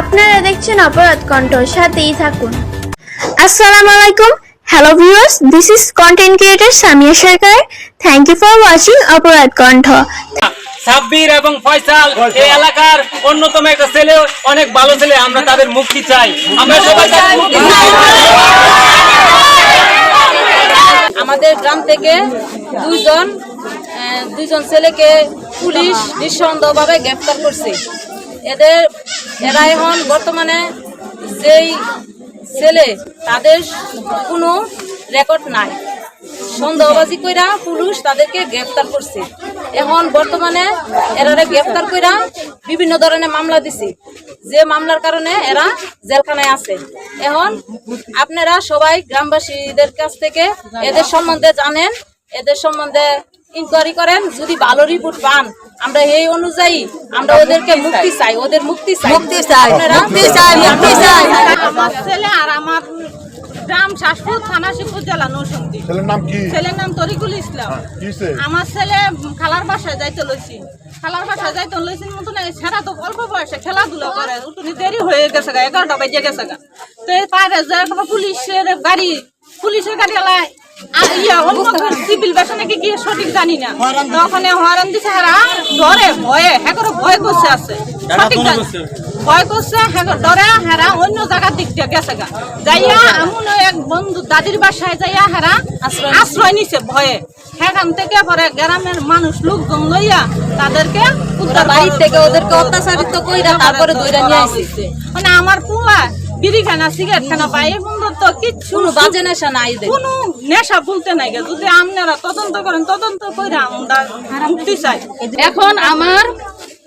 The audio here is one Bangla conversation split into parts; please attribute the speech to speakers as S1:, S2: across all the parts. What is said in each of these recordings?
S1: আপনারা দেখছেন অপরাধ কণ্ঠ সাথেই থাকুন। আসসালামু আলাইকুম। Hello viewers this is content creator Samia Sarkar. Thank you for watching অপরাধ কণ্ঠ।
S2: সাব্বির এবং ফয়সাল এই এলাকার অন্যতম একটা ছেলে অনেক ভালো ছেলে আমরা তাদের মুক্তি চাই। আমরা সবাই তাদের মুক্তি চাই।
S3: আমাদের গ্রাম থেকে দুইজন দুইজন ছেলেকে পুলিশ নিঃসন্দেহভাবে গ্রেফতার করছে। এদের এরা এখন বর্তমানে যেই ছেলে, তাদের কোনো রেকর্ড নাই। সন্দেহবাজি কইরা পুলিশ তাদেরকে গ্রেফতার করছে। এখন বর্তমানে এরা গ্রেফতার কইরা বিভিন্ন ধরনের মামলা দিছে। যে মামলার কারণে এরা জেলখানায় আছে। এখন আপনারা সবাই গ্রামবাসীদের কাছ থেকে এদের সম্বন্ধে জানেন, এদের সম্বন্ধে ইনকোয়ারি করেন। যদি ভালো রিপোর্ট পান আমরা এই অনুযায়ী আমরা ওদেরকে মুক্তি চাই ওদের মুক্তি চাই। মুক্তি চাই মুক্তি চাই মুক্তি চাই।
S4: আমার ছেলে আর আমার গ্রাম শাসপুর থানা শিবপুর জেলা নরসিংদী।
S5: ছেলের নাম কি?
S4: ছেলের নাম তরিকুল ইসলাম। আমার ছেলে খালার বাসায় যাইতে লইছি। খালার বাসায় যাইতে লইছি মতন ছেড়া তো অল্প বয়সে খেলাধুলা করে। উঠুনি দেরি হয়ে গেছে গা এগারোটা বাজে গেছে গা। তো এই পারে যে পুলিশের গাড়ি পুলিশের গাড়ি এলায়। সিভিল বাসা নাকি গিয়ে সঠিক জানি না। তো হরান দিছে হারা ডরে ভয়ে হ্যাঁ করে ভয় করছে আছে। সঠিক জানি- ভয় করছে ডরে হেরা অন্য জায়গার দিক দিয়ে গেছে গা। যাইয়া এমন এক বন্ধু দাদির বাসায় যাইয়া হেরা আশ্রয় নিছে। ভয়ে। সেখান থেকে পরে গ্রামের মানুষ লোকজন লইয়া তাদেরকে
S3: বাড়ির থেকে ওদেরকে অত্যাচারিত কইরা তারপরে দইরা নিয়ে আসছে।
S4: মানে আমার পুয়া বিড়ি খানা সিগারেট খানা পাই এই বন্ধু তো কিচ্ছু
S3: বাজে নেশা নাই
S4: কোনো নেশা ভুলতে নাই যদি আপনারা তদন্ত করেন তদন্ত করে আমরা মুক্তি চাই।
S6: এখন আমার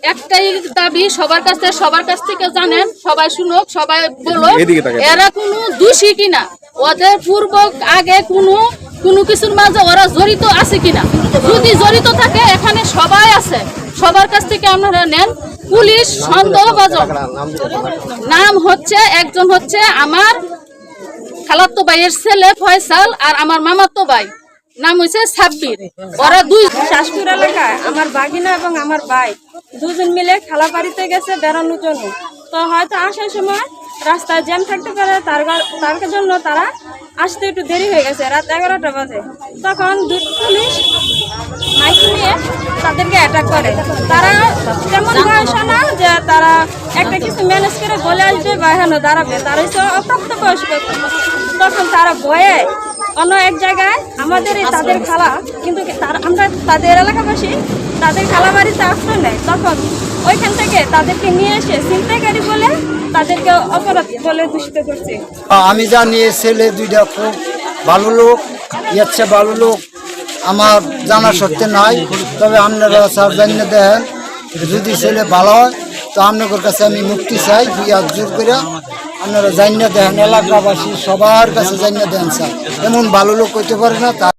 S6: একটাই দাবি সবার কাছ থেকে সবার কাছ থেকে জানেন সবাই শুনুক সবাই বলো এরা কোনো দোষী কিনা? ওদের পূর্ব আগে কোনো কোনো কিছুর মাঝে ওরা জড়িত আছে কিনা? যদি জড়িত থাকে এখানে সবাই আছে। সবার কাছ থেকে আপনারা নেন। পুলিশ সন্দেহভাজন। নাম হচ্ছে একজন হচ্ছে আমার খালাত্তো ভাইয়ের ছেলে ফয়সাল আর আমার মামাতো ভাই। নাম হচ্ছে সাব্বির ওরা দুই
S7: শাসপুর এলাকায়, আমার বাগিনা এবং আমার ভাই। দুজন মিলে খালা বাড়িতে গেছে বেড়ানোর জন্য। তো হয়তো আসার সময় রাস্তায় জ্যাম থাকতে পারে, তার তার জন্য তারা আসতে একটু দেরি হয়ে গেছে, রাত এগারোটা বাজে। তখন পুলিশ মাইক নিয়ে তাদেরকে অ্যাটাক করে। তারা তেমন বয়স না যে তারা একটা কিছু ম্যানেজ করে বলে আসবে বা হেন দাঁড়াবে। তারা হচ্ছে অপ্রাপ্ত বয়স্ক তখন তারা ভয়ে অন্য এক জায়গায়, আমাদের তাদের খালা, কিন্তু আমরা তাদের এলাকাবাসী, তাদের খালা বাড়িতে আশ্রয় নেয় তখন ওইখান থেকে তাদেরকে নিয়ে এসে ছিনতাইকারী বলে তাদেরকে অপরাধ বলে দূষিত করছে।
S8: আমি জানি ছেলে দুইটা খুব ভালো লোক ইচ্ছে ভালো লোক। আমার জানা সত্ত্বে নাই, তবে আপনারা স্যার জানিয়ে দেন, যদি ছেলে ভালো হয়, তো আপনাদের কাছে আমি মুক্তি চাই দুই জোর করে আপনারা জানিয়ে দেন, এলাকাবাসী সবার কাছে জানিয়ে দেন, স্যার। এমন ভালো লোক হইতে পারে না